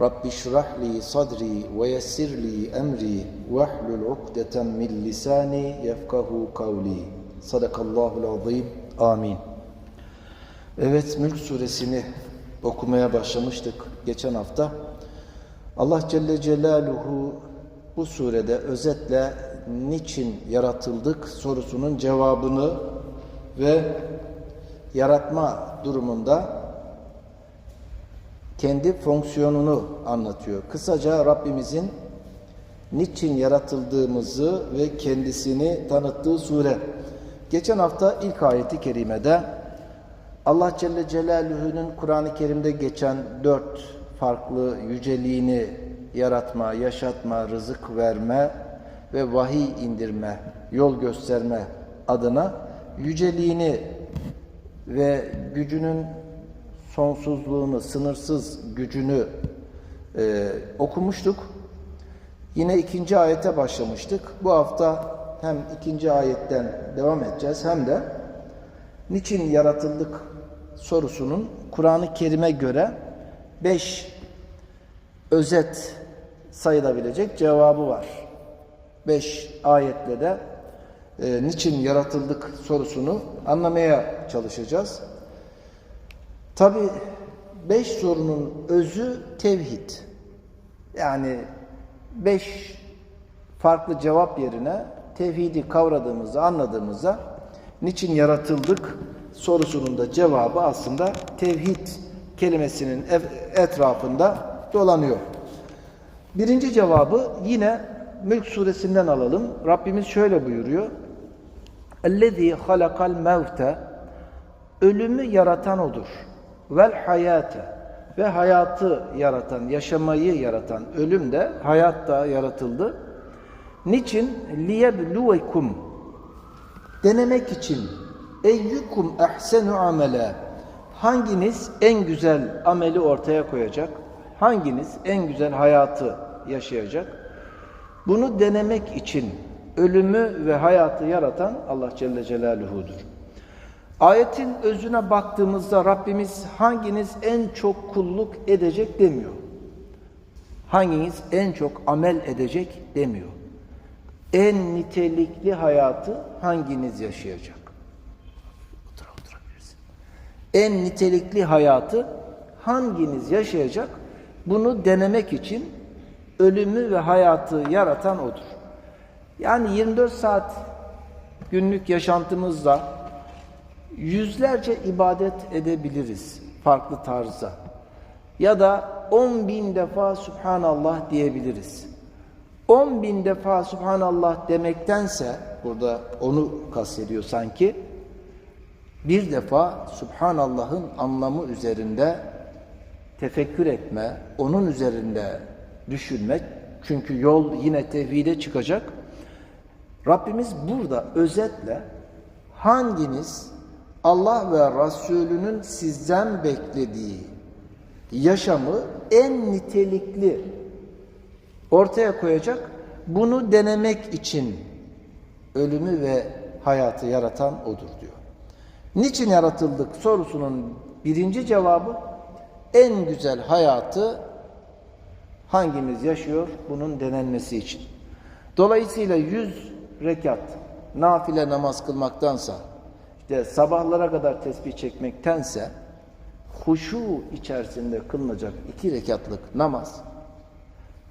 Rabbi şrahli sadri ve yessirli emri vehlul ukdeten min lisani yefkahu kavli. Sadakallahul azim. Amin. Evet Mülk suresini okumaya başlamıştık geçen hafta. Allah Celle Celaluhu bu surede özetle niçin yaratıldık sorusunun cevabını ve yaratma durumunda kendi fonksiyonunu anlatıyor. Kısaca Rabbimizin niçin yaratıldığımızı ve kendisini tanıttığı sure. Geçen hafta ilk ayeti kerimede Allah Celle Celaluhu'nun Kur'an-ı Kerim'de geçen dört farklı yüceliğini yaratma, yaşatma, rızık verme ve vahiy indirme, yol gösterme adına yüceliğini ve gücünün sonsuzluğunu, sınırsız gücünü e, okumuştuk. Yine ikinci ayete başlamıştık. Bu hafta hem ikinci ayetten devam edeceğiz hem de niçin yaratıldık sorusunun Kur'an-ı Kerim'e göre beş özet sayılabilecek cevabı var. Beş ayetle de e, niçin yaratıldık sorusunu anlamaya çalışacağız. Tabi beş sorunun özü tevhid. Yani beş farklı cevap yerine tevhidi kavradığımızda, anladığımızda niçin yaratıldık sorusunun da cevabı aslında tevhid kelimesinin etrafında dolanıyor. Birinci cevabı yine Mülk suresinden alalım. Rabbimiz şöyle buyuruyor. اَلَّذ۪ي خَلَقَ الْمَوْتَ Ölümü yaratan odur. Vel hayate ve hayatı yaratan, yaşamayı yaratan, ölüm de hayat da yaratıldı. Niçin? liyebluvekum denemek için eyyukum ehsenu amele hanginiz en güzel ameli ortaya koyacak? Hanginiz en güzel hayatı yaşayacak? Bunu denemek için ölümü ve hayatı yaratan Allah Celle Celaluhu'dur. Ayetin özüne baktığımızda Rabbimiz hanginiz en çok kulluk edecek demiyor. Hanginiz en çok amel edecek demiyor. En nitelikli hayatı hanginiz yaşayacak? Otur, oturabilirsin. En nitelikli hayatı hanginiz yaşayacak? Bunu denemek için ölümü ve hayatı yaratan odur. Yani 24 saat günlük yaşantımızda yüzlerce ibadet edebiliriz farklı tarzda. Ya da 10 bin defa Subhanallah diyebiliriz. 10 bin defa Subhanallah demektense, burada onu kastediyor sanki, bir defa Subhanallah'ın anlamı üzerinde tefekkür etme, onun üzerinde düşünmek, çünkü yol yine tevhide çıkacak. Rabbimiz burada özetle hanginiz Allah ve Resulünün sizden beklediği yaşamı en nitelikli ortaya koyacak. Bunu denemek için ölümü ve hayatı yaratan odur diyor. Niçin yaratıldık sorusunun birinci cevabı en güzel hayatı hangimiz yaşıyor bunun denenmesi için. Dolayısıyla yüz rekat nafile namaz kılmaktansa işte sabahlara kadar tesbih çekmektense huşu içerisinde kılınacak iki rekatlık namaz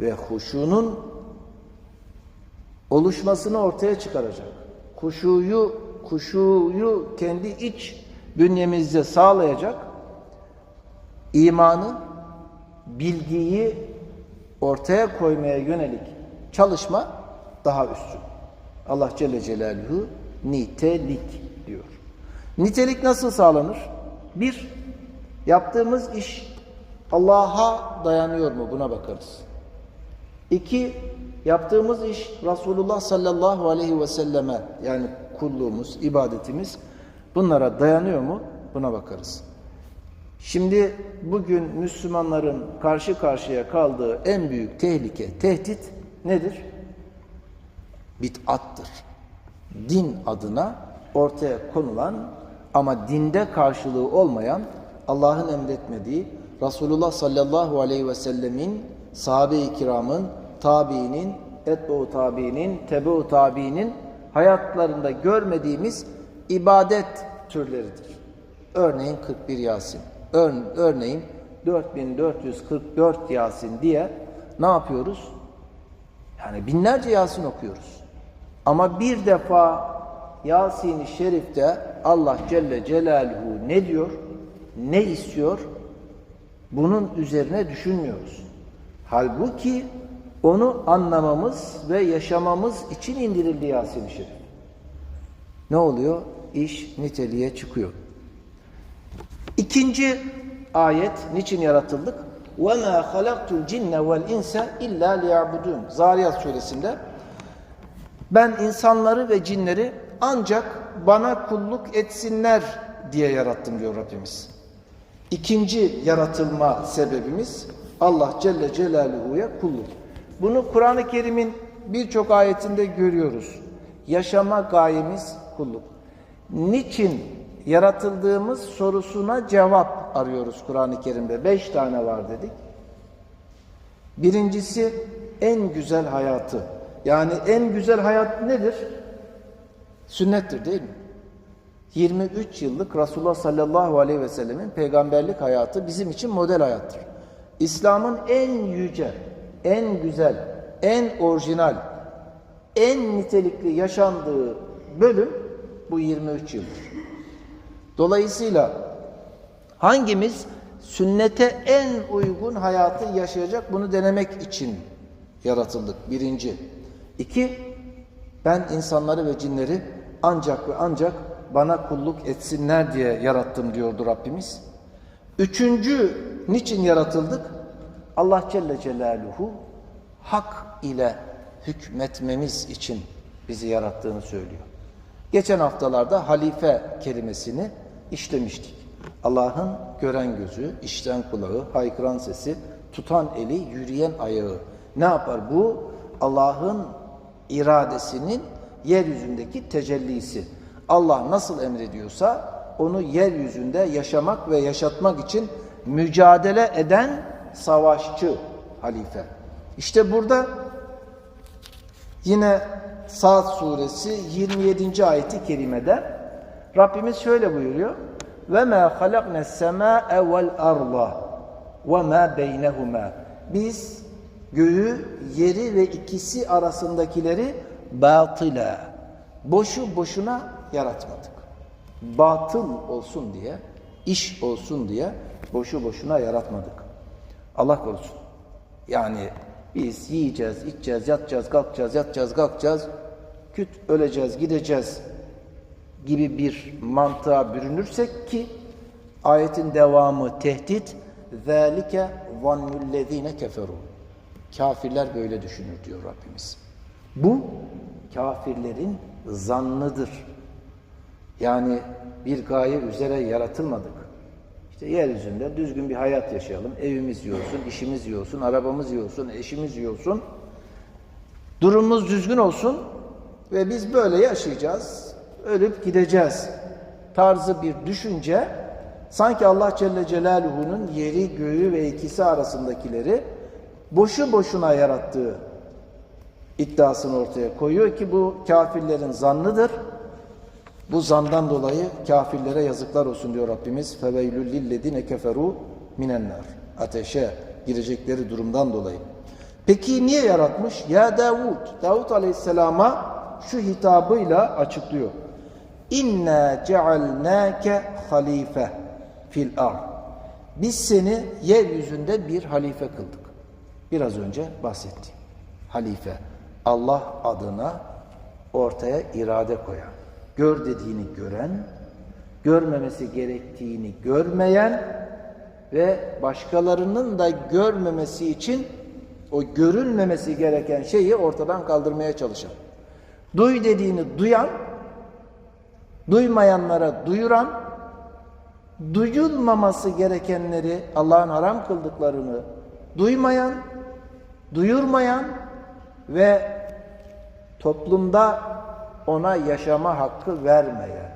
ve huşunun oluşmasını ortaya çıkaracak. Huşuyu, huşuyu kendi iç bünyemizde sağlayacak imanı, bilgiyi ortaya koymaya yönelik çalışma daha üstün. Allah Celle Celaluhu nitelik diyor. Nitelik nasıl sağlanır? Bir, yaptığımız iş Allah'a dayanıyor mu? Buna bakarız. İki, yaptığımız iş Resulullah sallallahu aleyhi ve selleme yani kulluğumuz, ibadetimiz bunlara dayanıyor mu? Buna bakarız. Şimdi bugün Müslümanların karşı karşıya kaldığı en büyük tehlike, tehdit nedir? Bid'attır. Din adına ortaya konulan ama dinde karşılığı olmayan Allah'ın emretmediği Resulullah sallallahu aleyhi ve sellemin sahabe-i kiramın, tabiinin, etbu tabiinin, tebeu tabiinin hayatlarında görmediğimiz ibadet türleridir. Örneğin 41 Yasin. Ör- örneğin 4444 Yasin diye ne yapıyoruz? Yani binlerce Yasin okuyoruz. Ama bir defa Yasin-i Şerif'te Allah Celle Celaluhu ne diyor? Ne istiyor? Bunun üzerine düşünmüyoruz. Halbuki onu anlamamız ve yaşamamız için indirildi Yasin-i Şerif. Ne oluyor? İş niteliğe çıkıyor. İkinci ayet niçin yaratıldık? وَمَا خَلَقْتُ الْجِنَّ وَالْاِنْسَ اِلَّا لِيَعْبُدُونَ Zariyat suresinde ben insanları ve cinleri ancak bana kulluk etsinler diye yarattım diyor Rabbimiz. İkinci yaratılma sebebimiz Allah Celle Celaluhu'ya kulluk. Bunu Kur'an-ı Kerim'in birçok ayetinde görüyoruz. Yaşama gayemiz kulluk. Niçin yaratıldığımız sorusuna cevap arıyoruz Kur'an-ı Kerim'de. Beş tane var dedik. Birincisi en güzel hayatı. Yani en güzel hayat nedir? Sünnettir değil mi? 23 yıllık Resulullah sallallahu aleyhi ve sellemin peygamberlik hayatı bizim için model hayattır. İslam'ın en yüce, en güzel, en orijinal, en nitelikli yaşandığı bölüm bu 23 yıldır. Dolayısıyla hangimiz sünnete en uygun hayatı yaşayacak bunu denemek için yaratıldık. Birinci. İki, ben insanları ve cinleri ancak ve ancak bana kulluk etsinler diye yarattım diyordu Rabbimiz. Üçüncü, niçin yaratıldık? Allah Celle Celaluhu hak ile hükmetmemiz için bizi yarattığını söylüyor. Geçen haftalarda halife kelimesini işlemiştik. Allah'ın gören gözü, işten kulağı, haykıran sesi, tutan eli, yürüyen ayağı. Ne yapar bu? Allah'ın iradesinin yeryüzündeki tecellisi. Allah nasıl emrediyorsa onu yeryüzünde yaşamak ve yaşatmak için mücadele eden savaşçı halife. İşte burada yine Saat suresi 27. ayeti kerimede Rabbimiz şöyle buyuruyor. Ve ma halakna sema'e vel arda ve ma beynehuma. Biz göğü, yeri ve ikisi arasındakileri batıla, boşu boşuna yaratmadık. Batıl olsun diye, iş olsun diye boşu boşuna yaratmadık. Allah korusun. Yani biz yiyeceğiz, içeceğiz, yatacağız, kalkacağız, yatacağız, kalkacağız, küt öleceğiz, gideceğiz gibi bir mantığa bürünürsek ki ayetin devamı tehdit ذَٰلِكَ ظَنُّ الَّذ۪ينَ كَفَرُوا Kafirler böyle düşünür diyor Rabbimiz. Bu kafirlerin zannıdır. Yani bir gaye üzere yaratılmadık. İşte yeryüzünde düzgün bir hayat yaşayalım. Evimiz iyi olsun, işimiz iyi olsun, arabamız iyi olsun, eşimiz iyi olsun. Durumumuz düzgün olsun ve biz böyle yaşayacağız. Ölüp gideceğiz. Tarzı bir düşünce sanki Allah Celle Celaluhu'nun yeri, göğü ve ikisi arasındakileri boşu boşuna yarattığı iddiasını ortaya koyuyor ki bu kafirlerin zannıdır. Bu zandan dolayı kafirlere yazıklar olsun diyor Rabbimiz. Feveylül lilledine keferu minennar. Ateşe girecekleri durumdan dolayı. Peki niye yaratmış? Ya Davud. Davud Aleyhisselam'a şu hitabıyla açıklıyor. İnna cealnake halife fil ar. Biz seni yeryüzünde bir halife kıldık. Biraz önce bahsettiğim halife. Allah adına ortaya irade koyan, gör dediğini gören, görmemesi gerektiğini görmeyen ve başkalarının da görmemesi için o görünmemesi gereken şeyi ortadan kaldırmaya çalışan. Duy dediğini duyan, duymayanlara duyuran, duyulmaması gerekenleri Allah'ın haram kıldıklarını duymayan, duyurmayan ve toplumda ona yaşama hakkı vermeyen,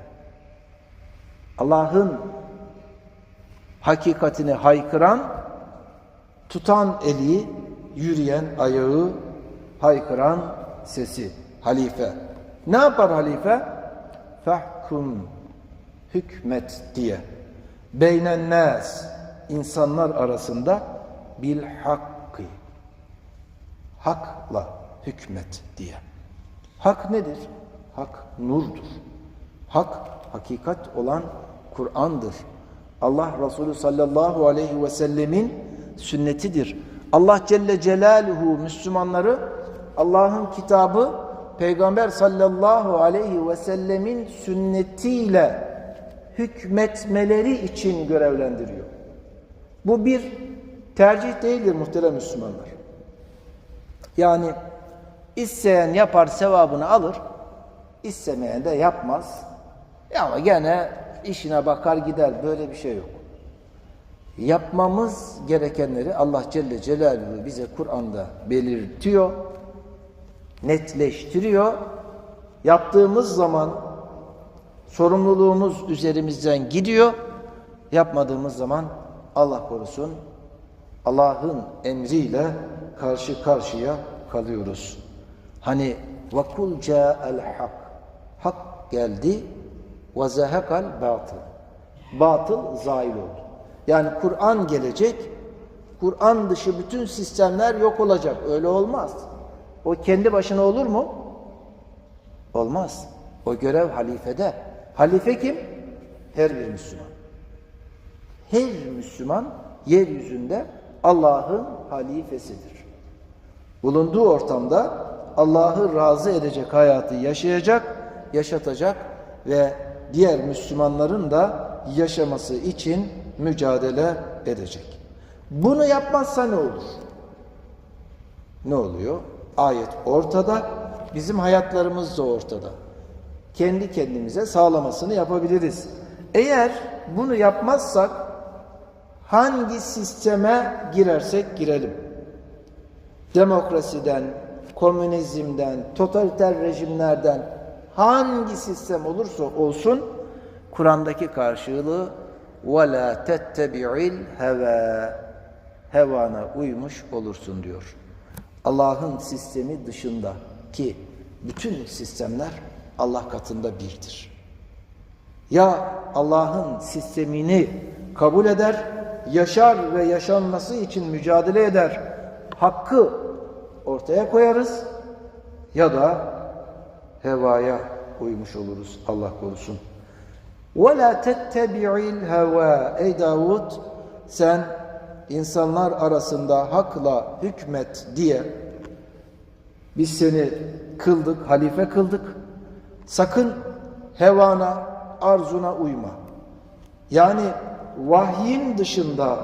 Allah'ın hakikatini haykıran, tutan eli, yürüyen ayağı, haykıran sesi, halife. Ne yapar halife? Fahkum, hükmet diye. Beynen nas, insanlar arasında bil hakkı. Hakla hükmet diye. Hak nedir? Hak nurdur. Hak hakikat olan Kur'an'dır. Allah Resulü sallallahu aleyhi ve sellemin sünnetidir. Allah Celle Celaluhu Müslümanları Allah'ın kitabı Peygamber sallallahu aleyhi ve sellemin sünnetiyle hükmetmeleri için görevlendiriyor. Bu bir tercih değildir muhterem Müslümanlar. Yani isteyen yapar sevabını alır, istemeyen de yapmaz. Ya ama gene işine bakar gider. Böyle bir şey yok. Yapmamız gerekenleri Allah Celle Celaluhu bize Kur'an'da belirtiyor, netleştiriyor. Yaptığımız zaman sorumluluğumuz üzerimizden gidiyor. Yapmadığımız zaman Allah korusun Allah'ın emriyle karşı karşıya kalıyoruz. Hani vakul ca'al hak. Hak geldi ve zehekal batıl. Batıl zail oldu. Yani Kur'an gelecek, Kur'an dışı bütün sistemler yok olacak. Öyle olmaz. O kendi başına olur mu? Olmaz. O görev halifede. Halife kim? Her bir Müslüman. Her Müslüman yeryüzünde Allah'ın halifesidir. Bulunduğu ortamda Allah'ı razı edecek hayatı yaşayacak, yaşatacak ve diğer Müslümanların da yaşaması için mücadele edecek. Bunu yapmazsa ne olur? Ne oluyor? Ayet ortada, bizim hayatlarımız da ortada. Kendi kendimize sağlamasını yapabiliriz. Eğer bunu yapmazsak hangi sisteme girersek girelim. Demokrasiden, komünizmden, totaliter rejimlerden hangi sistem olursa olsun Kur'an'daki karşılığı وَلَا تَتَّبِعِ الْهَوَى Hevana uymuş olursun diyor. Allah'ın sistemi dışında ki bütün sistemler Allah katında birdir. Ya Allah'ın sistemini kabul eder, yaşar ve yaşanması için mücadele eder, hakkı ortaya koyarız ya da hevaya uymuş oluruz Allah korusun. وَلَا تَتَّبِعِ الْهَوَى Ey Davud sen insanlar arasında hakla hükmet diye biz seni kıldık, halife kıldık. Sakın hevana, arzuna uyma. Yani vahyin dışında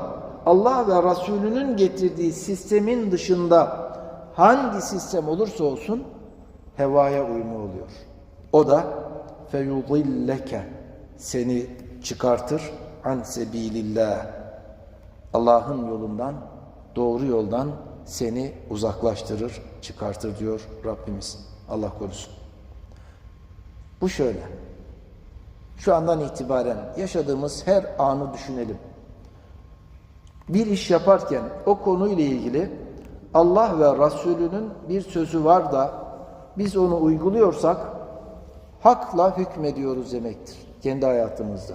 Allah ve Resulünün getirdiği sistemin dışında hangi sistem olursa olsun hevaya uyma oluyor. O da feyudilleke seni çıkartır an sebilillah. Allah'ın yolundan, doğru yoldan seni uzaklaştırır, çıkartır diyor Rabbimiz. Allah korusun. Bu şöyle. Şu andan itibaren yaşadığımız her anı düşünelim. Bir iş yaparken o konuyla ilgili Allah ve Resulünün bir sözü var da biz onu uyguluyorsak hakla hükmediyoruz demektir kendi hayatımızda.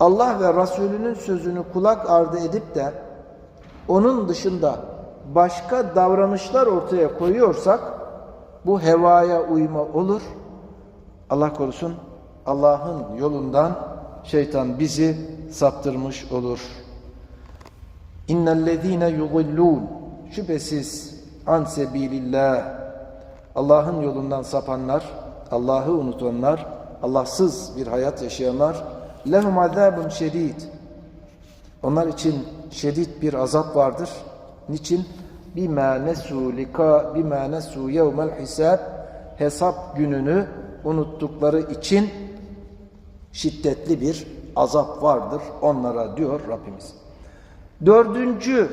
Allah ve Resulünün sözünü kulak ardı edip de onun dışında başka davranışlar ortaya koyuyorsak bu hevaya uyma olur. Allah korusun Allah'ın yolundan şeytan bizi saptırmış olur. İnnellezîne yudillûn şüphesiz an sebilillah Allah'ın yolundan sapanlar, Allah'ı unutanlar, Allahsız bir hayat yaşayanlar lehum azabun şedid. Onlar için şiddet bir azap vardır. Niçin? bima nesu lika bima nesu yevmel hisab hesap gününü unuttukları için şiddetli bir azap vardır onlara diyor Rabbimiz. Dördüncü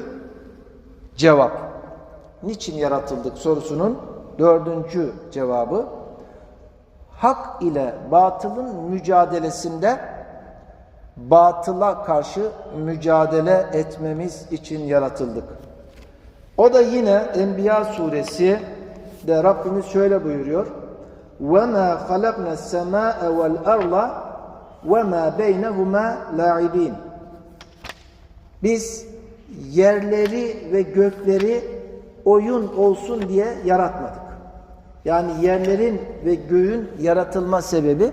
cevap. Niçin yaratıldık sorusunun dördüncü cevabı hak ile batılın mücadelesinde batıla karşı mücadele etmemiz için yaratıldık. O da yine Enbiya suresi de Rabbimiz şöyle buyuruyor. وَمَا خَلَقْنَا السَّمَاءَ وَالْأَرْضَ وَمَا بَيْنَهُمَا لَاعِبِينَ Biz yerleri ve gökleri oyun olsun diye yaratmadık. Yani yerlerin ve göğün yaratılma sebebi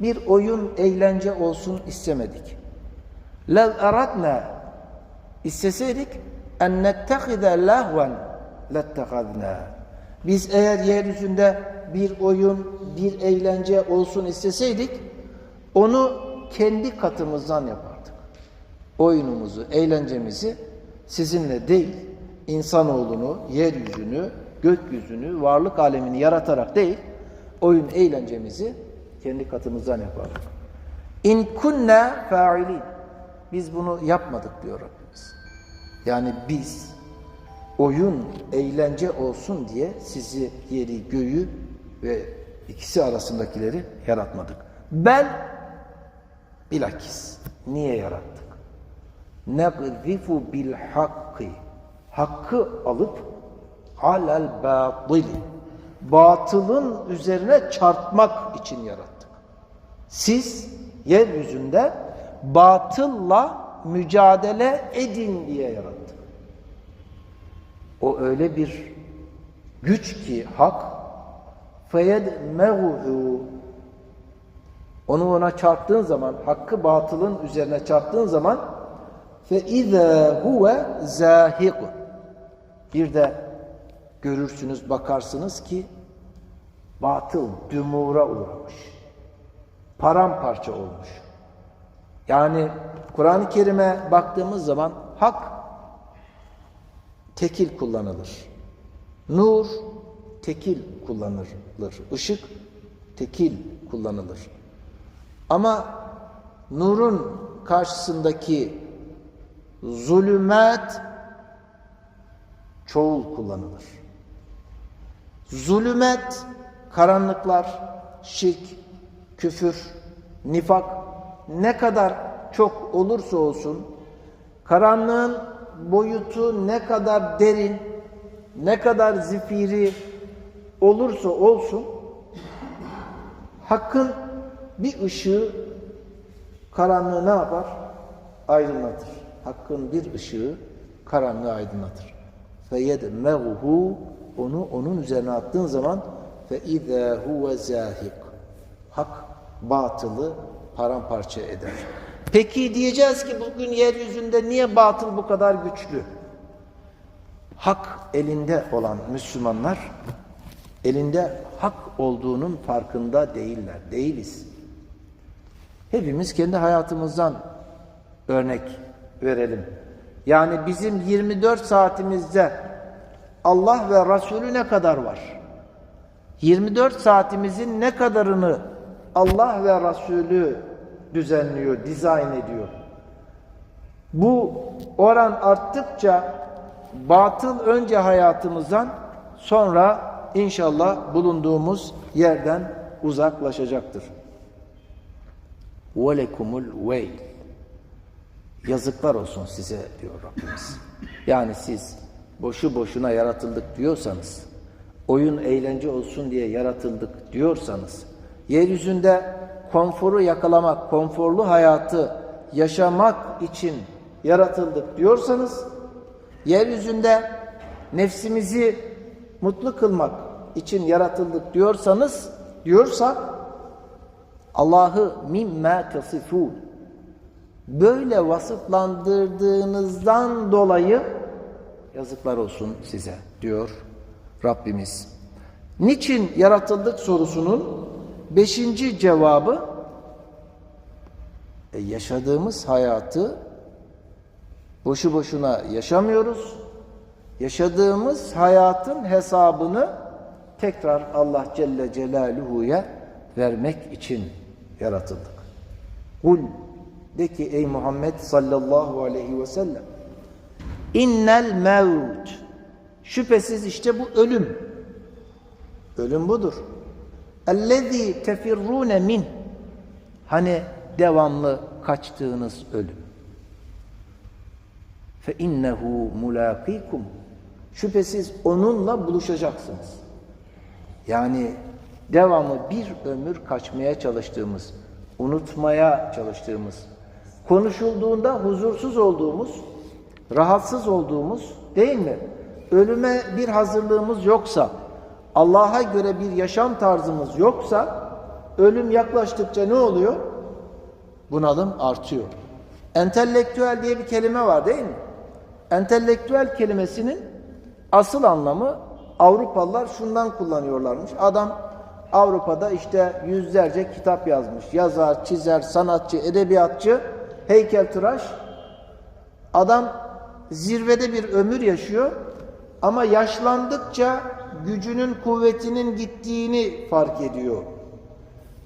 bir oyun, eğlence olsun istemedik. Lev eradna isteseydik en nettehize lahven lettehazna. Biz eğer yeryüzünde bir oyun, bir eğlence olsun isteseydik onu kendi katımızdan yapar. Oyunumuzu, eğlencemizi sizinle değil, insanoğlunu, yeryüzünü, gökyüzünü, varlık alemini yaratarak değil, oyun eğlencemizi kendi katımızdan yapardık. İn kunna fa'ilin. Biz bunu yapmadık diyor Rabbimiz. Yani biz oyun, eğlence olsun diye sizi yeri, göğü ve ikisi arasındakileri yaratmadık. Bel bilakis niye yarattık? Negzifu bil hakkı. Hakkı alıp alel batili. Batılın üzerine çarpmak için yarattık. Siz yeryüzünde batılla mücadele edin diye yarattık. O öyle bir güç ki hak feyedmehu onu ona çarptığın zaman hakkı batılın üzerine çarptığın zaman fe izâ huve zâhiq bir de görürsünüz bakarsınız ki batıl dümura uğramış paramparça olmuş yani Kur'an-ı Kerim'e baktığımız zaman hak tekil kullanılır. Nur tekil kullanılır. Işık tekil kullanılır. Ama nurun karşısındaki zulümat çoğul kullanılır. Zulümet, karanlıklar, şirk, küfür, nifak ne kadar çok olursa olsun, karanlığın boyutu ne kadar derin, ne kadar zifiri olursa olsun, hakkın bir ışığı karanlığı ne yapar? Aydınlatır Hakkın bir ışığı karanlığı aydınlatır. فَيَدْمَغُهُ Onu onun üzerine attığın zaman فَاِذَا هُوَ زَاهِقٌ Hak batılı paramparça eder. Peki diyeceğiz ki bugün yeryüzünde niye batıl bu kadar güçlü? Hak elinde olan Müslümanlar elinde hak olduğunun farkında değiller. Değiliz. Hepimiz kendi hayatımızdan örnek verelim. Yani bizim 24 saatimizde Allah ve Resulü ne kadar var? 24 saatimizin ne kadarını Allah ve Resulü düzenliyor, dizayn ediyor. Bu oran arttıkça batıl önce hayatımızdan sonra inşallah bulunduğumuz yerden uzaklaşacaktır. وَلَكُمُ الْوَيْلِ Yazıklar olsun size diyor Rabbimiz. Yani siz boşu boşuna yaratıldık diyorsanız, oyun eğlence olsun diye yaratıldık diyorsanız, yeryüzünde konforu yakalamak, konforlu hayatı yaşamak için yaratıldık diyorsanız, yeryüzünde nefsimizi mutlu kılmak için yaratıldık diyorsanız, diyorsak, Allah'ı mimme tasifun böyle vasıflandırdığınızdan dolayı yazıklar olsun size diyor Rabbimiz. Niçin yaratıldık sorusunun beşinci cevabı e, yaşadığımız hayatı boşu boşuna yaşamıyoruz. Yaşadığımız hayatın hesabını tekrar Allah Celle Celaluhu'ya vermek için yaratıldık. Kul de ki ey Muhammed sallallahu aleyhi ve sellem innel mevt şüphesiz işte bu ölüm. Ölüm budur. Ellezî tefirrûne min hani devamlı kaçtığınız ölüm. Fe innehu mulakikum şüphesiz onunla buluşacaksınız. Yani devamlı bir ömür kaçmaya çalıştığımız, unutmaya çalıştığımız, konuşulduğunda huzursuz olduğumuz, rahatsız olduğumuz değil mi? Ölüme bir hazırlığımız yoksa, Allah'a göre bir yaşam tarzımız yoksa, ölüm yaklaştıkça ne oluyor? Bunalım artıyor. Entelektüel diye bir kelime var değil mi? Entelektüel kelimesinin asıl anlamı Avrupalılar şundan kullanıyorlarmış. Adam Avrupa'da işte yüzlerce kitap yazmış. Yazar, çizer, sanatçı, edebiyatçı, heykeltıraş. Adam zirvede bir ömür yaşıyor ama yaşlandıkça gücünün, kuvvetinin gittiğini fark ediyor.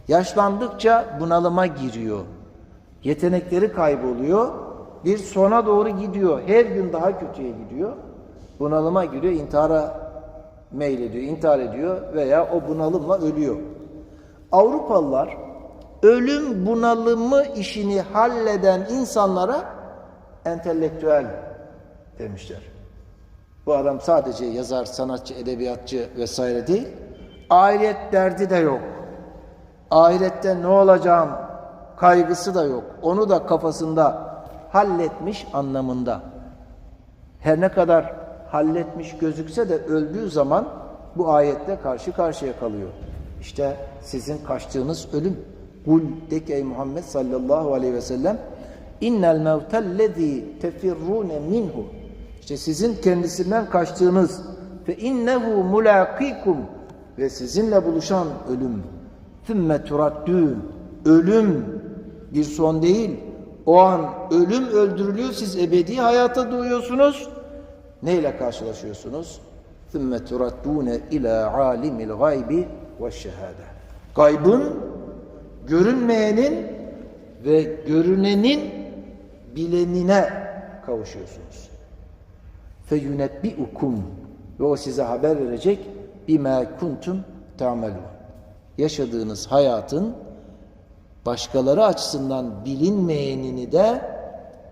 Yaşlandıkça bunalıma giriyor. Yetenekleri kayboluyor. Bir sona doğru gidiyor. Her gün daha kötüye gidiyor. Bunalıma giriyor, intihara meylediyor, intihar ediyor veya o bunalımla ölüyor. Avrupalılar ölüm bunalımı işini halleden insanlara entelektüel demişler. Bu adam sadece yazar, sanatçı, edebiyatçı vesaire değil. Ahiret derdi de yok. Ahirette ne olacağım kaygısı da yok. Onu da kafasında halletmiş anlamında. Her ne kadar halletmiş gözükse de öldüğü zaman bu ayette karşı karşıya kalıyor. İşte sizin kaçtığınız ölüm. Kul de ki ey Muhammed sallallahu aleyhi ve sellem innel mevtellezî tefirrûne minhu. İşte sizin kendisinden kaçtığınız fe innehu mulakikum ve sizinle buluşan ölüm. Thümme turaddûn ölüm. Bir son değil. O an ölüm öldürülüyor. Siz ebedi hayata doğuyorsunuz. Neyle karşılaşıyorsunuz? Thümme turaddûne ila alimil gaybi ve şehade gaybın görünmeyenin ve görünenin bilenine kavuşuyorsunuz feyunebbiukum ve o size haber verecek bima kuntum ta'melun. Yaşadığınız hayatın başkaları açısından bilinmeyenini de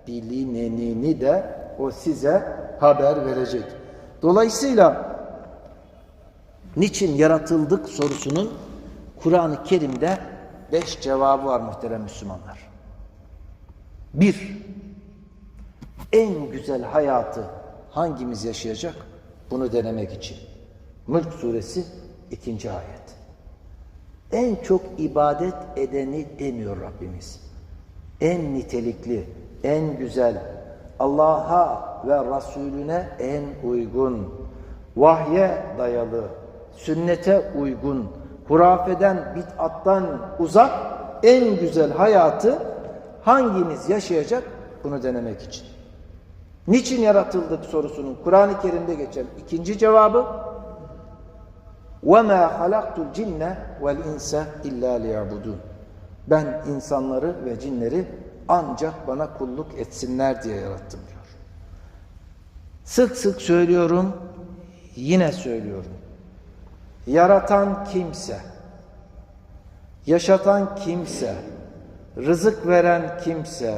bilinenini de o size haber verecek. Dolayısıyla niçin yaratıldık sorusunun Kur'an-ı Kerim'de beş cevabı var muhterem Müslümanlar. Bir, en güzel hayatı hangimiz yaşayacak? Bunu denemek için. Mülk suresi ikinci ayet. En çok ibadet edeni demiyor Rabbimiz. En nitelikli, en güzel, Allah'a ve Resulüne en uygun, vahye dayalı, sünnete uygun, hurafeden, bid'attan uzak en güzel hayatı hangimiz yaşayacak? Bunu denemek için. Niçin yaratıldık sorusunun Kur'an-ı Kerim'de geçen ikinci cevabı وَمَا خَلَقْتُ الْجِنَّ وَالْاِنْسَ اِلَّا لِيَعْبُدُونَ Ben insanları ve cinleri ancak bana kulluk etsinler diye yarattım diyor. Sık sık söylüyorum, yine söylüyorum. Yaratan kimse, yaşatan kimse, rızık veren kimse,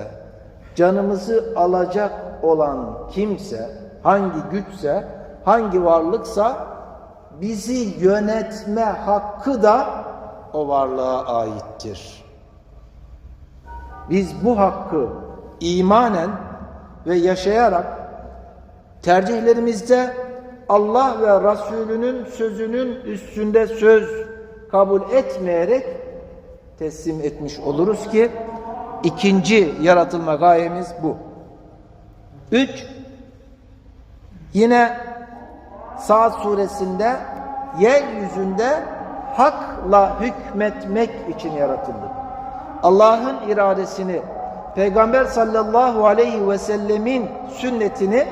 canımızı alacak olan kimse, hangi güçse, hangi varlıksa bizi yönetme hakkı da o varlığa aittir. Biz bu hakkı imanen ve yaşayarak tercihlerimizde Allah ve Resulünün sözünün üstünde söz kabul etmeyerek teslim etmiş oluruz ki ikinci yaratılma gayemiz bu. Üç, yine Saat suresinde yeryüzünde hakla hükmetmek için yaratıldık. Allah'ın iradesini, Peygamber sallallahu aleyhi ve sellemin sünnetini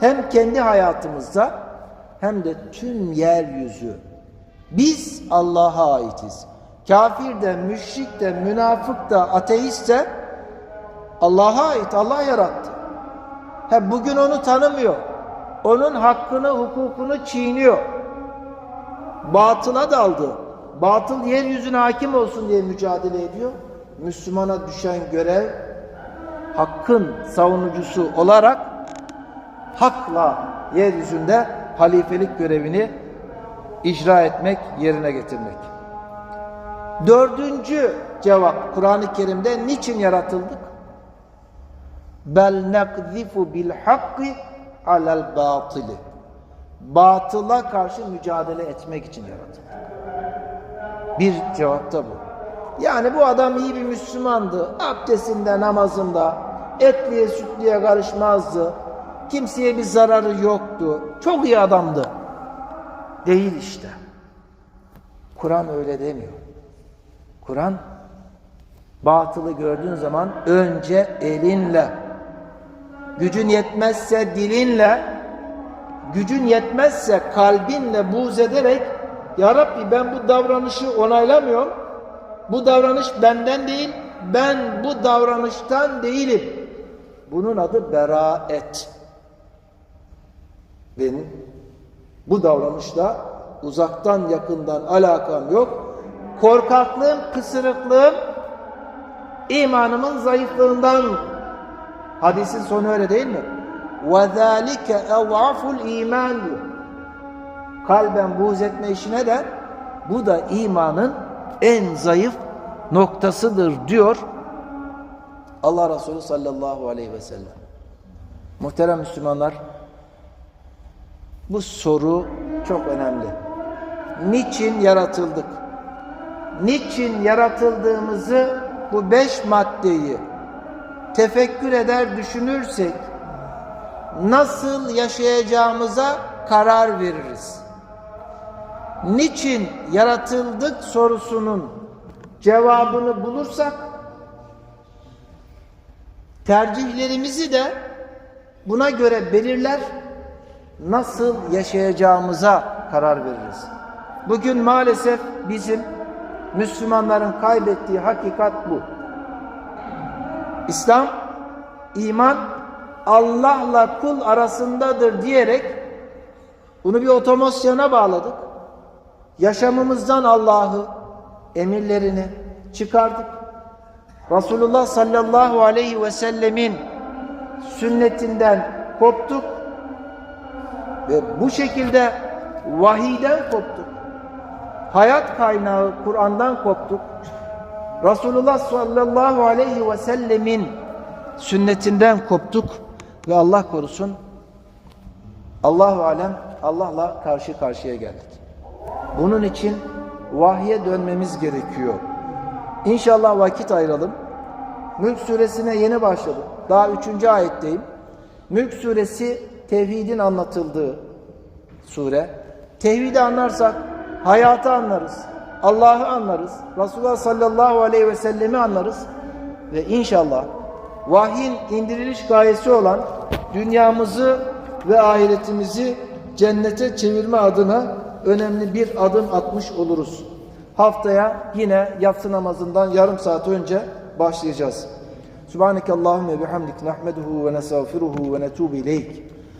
hem kendi hayatımızda hem de tüm yeryüzü biz Allah'a aitiz. Kafir de, müşrik de, münafık da, ateist de Allah'a ait. Allah yarattı. Ha, bugün onu tanımıyor. Onun hakkını, hukukunu çiğniyor. Batıla daldı. Batıl yeryüzüne hakim olsun diye mücadele ediyor. Müslümana düşen görev hakkın savunucusu olarak hakla yeryüzünde halifelik görevini icra etmek, yerine getirmek. Dördüncü cevap Kur'an-ı Kerim'de niçin yaratıldık? Bel nekzifu bil hakkı alel batili. Batıla karşı mücadele etmek için yaratıldık. Bir cevap da bu. Yani bu adam iyi bir Müslümandı. Abdestinde, namazında, etliye sütlüye karışmazdı. Kimseye bir zararı yoktu. Çok iyi adamdı. Değil işte. Kur'an öyle demiyor. Kur'an batılı gördüğün zaman önce elinle, gücün yetmezse dilinle, gücün yetmezse kalbinle buğz ederek Ya Rabbi ben bu davranışı onaylamıyorum. Bu davranış benden değil, ben bu davranıştan değilim. Bunun adı beraet. Benim bu davranışla uzaktan yakından alakam yok. Korkaklığım, kısırıklığım imanımın zayıflığından. Hadisin sonu öyle değil mi? وَذَٰلِكَ اَضْعَفُ الْا۪يمَانُ Kalben buğz etme işine de bu da imanın en zayıf noktasıdır diyor Allah Resulü sallallahu aleyhi ve sellem. Muhterem Müslümanlar bu soru çok önemli. Niçin yaratıldık? Niçin yaratıldığımızı bu beş maddeyi tefekkür eder düşünürsek nasıl yaşayacağımıza karar veririz. Niçin yaratıldık sorusunun cevabını bulursak tercihlerimizi de buna göre belirler nasıl yaşayacağımıza karar veririz. Bugün maalesef bizim Müslümanların kaybettiği hakikat bu. İslam, iman Allah'la kul arasındadır diyerek bunu bir otomasyona bağladık. Yaşamımızdan Allah'ı, emirlerini çıkardık. Resulullah sallallahu aleyhi ve sellemin sünnetinden koptuk ve bu şekilde vahiyden koptuk. Hayat kaynağı Kur'an'dan koptuk. Resulullah sallallahu aleyhi ve sellemin sünnetinden koptuk ve Allah korusun Allahu alem Allah'la karşı karşıya geldik. Bunun için vahye dönmemiz gerekiyor. İnşallah vakit ayıralım. Mülk suresine yeni başladım. Daha üçüncü ayetteyim. Mülk suresi tevhidin anlatıldığı sure. Tevhidi anlarsak hayatı anlarız. Allah'ı anlarız. Resulullah sallallahu aleyhi ve sellemi anlarız. Ve inşallah vahyin indiriliş gayesi olan dünyamızı ve ahiretimizi cennete çevirme adına önemli bir adım atmış oluruz. Haftaya yine yatsı namazından yarım saat önce başlayacağız. Subhaneke Allahümme bihamdik nahmeduhu ve nestağfiruhu ve netubu ileyk.